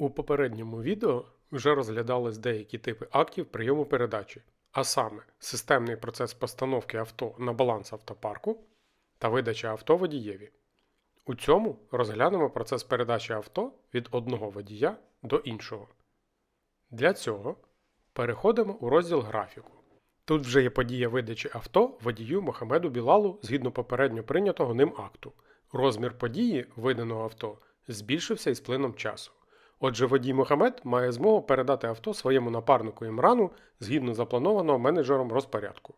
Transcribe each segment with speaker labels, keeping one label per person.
Speaker 1: У попередньому відео вже розглядались деякі типи актів прийому передачі, а саме системний процес постановки авто на баланс автопарку та видача авто водієві. У цьому розглянемо процес передачі авто від одного водія до іншого. Для цього переходимо у розділ графіку. Тут вже є подія видачі авто водію Мохамеду Білалу згідно попередньо прийнятого ним акту. Розмір події виданого авто збільшився із плином часу. Отже, водій Мохамед має змогу передати авто своєму напарнику Імрану згідно запланованого менеджером розпорядку.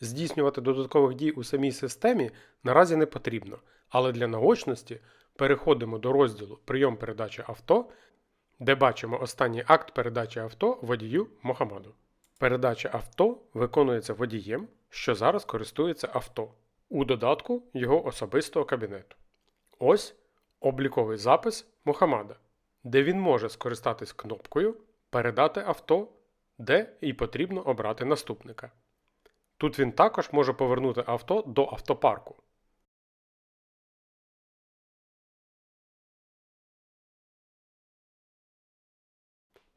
Speaker 1: Здійснювати додаткових дій у самій системі наразі не потрібно, але для наочності переходимо до розділу Прийом передачі авто, де бачимо останній акт передачі авто водію Мохамеду. Передача авто виконується водієм, що зараз користується авто, у додатку його особистого кабінету. Ось обліковий запис Мухаммада, де він може скористатись кнопкою Передати авто, де і потрібно обрати наступника. Тут він також може повернути авто до автопарку.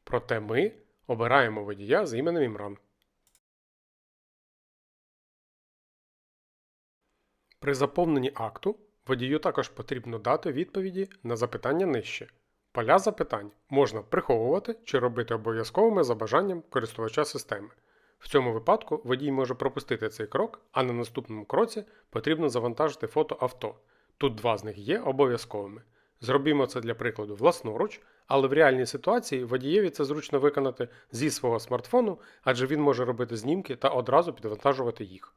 Speaker 1: Проте ми обираємо водія з іменем Імран. При заповненні акту водію також потрібно дати відповіді на запитання нижче. Поля запитань можна приховувати чи робити обов'язковими за бажанням користувача системи. В цьому випадку водій може пропустити цей крок, а на наступному кроці потрібно завантажити фото авто. Тут два з них є обов'язковими. Зробімо це для прикладу власноруч, але в реальній ситуації водієві це зручно виконати зі свого смартфону, адже він може робити знімки та одразу підвантажувати їх.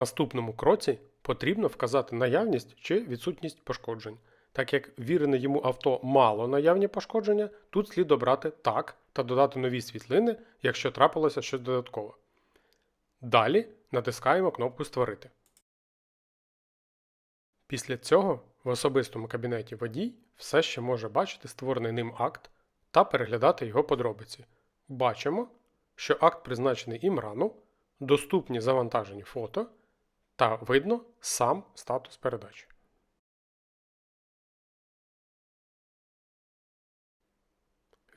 Speaker 1: Наступному кроці потрібно вказати наявність чи відсутність пошкоджень. Так як вірене йому авто мало наявні пошкодження, тут слід обрати так та додати нові світлини, якщо трапилося щось додаткове. Далі натискаємо кнопку Створити. Після цього в особистому кабінеті водій все ще може бачити створений ним акт та переглядати його подробиці. Бачимо, що акт призначений імрану, доступні завантажені фото та видно сам статус передачі.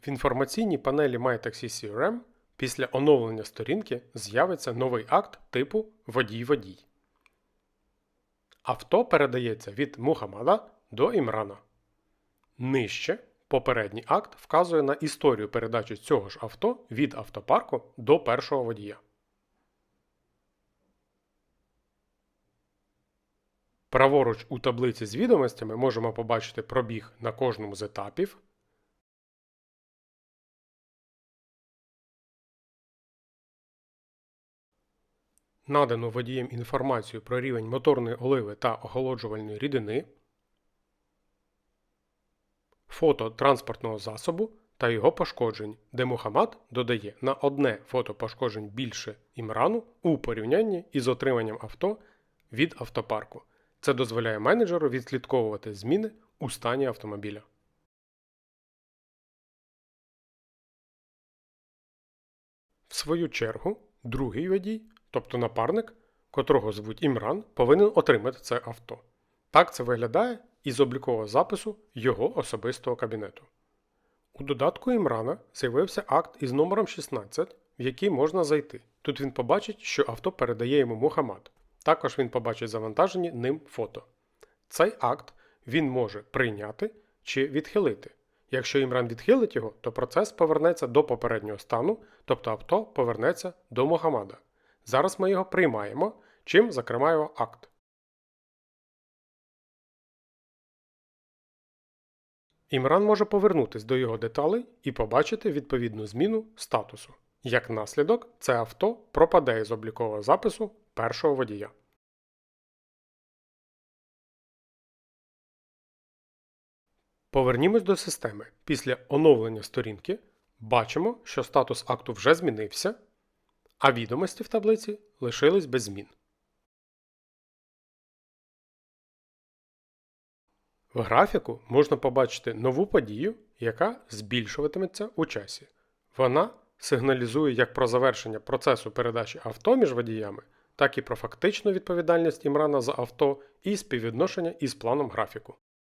Speaker 1: В інформаційній панелі MyTaxi CRM після оновлення сторінки з'явиться новий акт типу Водій-водій. Авто передається від Мухаммада до Імрана. Нижче попередній акт вказує на історію передачі цього ж авто від автопарку до першого водія. Праворуч у таблиці з відомостями можемо побачити пробіг на кожному з етапів. Надану водієм інформацію про рівень моторної оливи та охолоджувальної рідини, фото транспортного засобу та його пошкоджень, де Мухаммад додає на одне фото пошкоджень більше імрану у порівнянні із отриманням авто від автопарку. Це дозволяє менеджеру відслідковувати зміни у стані автомобіля. В свою чергу, другий водій, тобто напарник, котрого звуть Імран, повинен отримати це авто. Так це виглядає із облікового запису його особистого кабінету. У додатку Імрана з'явився акт із номером 16, в який можна зайти. Тут він побачить, що авто передає йому Мухаммад. Також він побачить завантажені ним фото. Цей акт він може прийняти чи відхилити. Якщо Імран відхилить його, то процес повернеться до попереднього стану, тобто авто повернеться до Мухаммада. Зараз ми його приймаємо, чим закриваємо акт. Імран може повернутися до його деталей і побачити відповідну зміну статусу. Як наслідок, це авто пропаде з облікового запису першого водія. Повернімось до системи. Після оновлення сторінки бачимо, що статус акту вже змінився, а відомості в таблиці лишились без змін. В графіку можна побачити нову подію, яка збільшуватиметься у часі. Вона сигналізує як про завершення процесу передачі авто між водіями, так і про фактичну відповідальність Імрана за авто і співвідношення із планом графіку.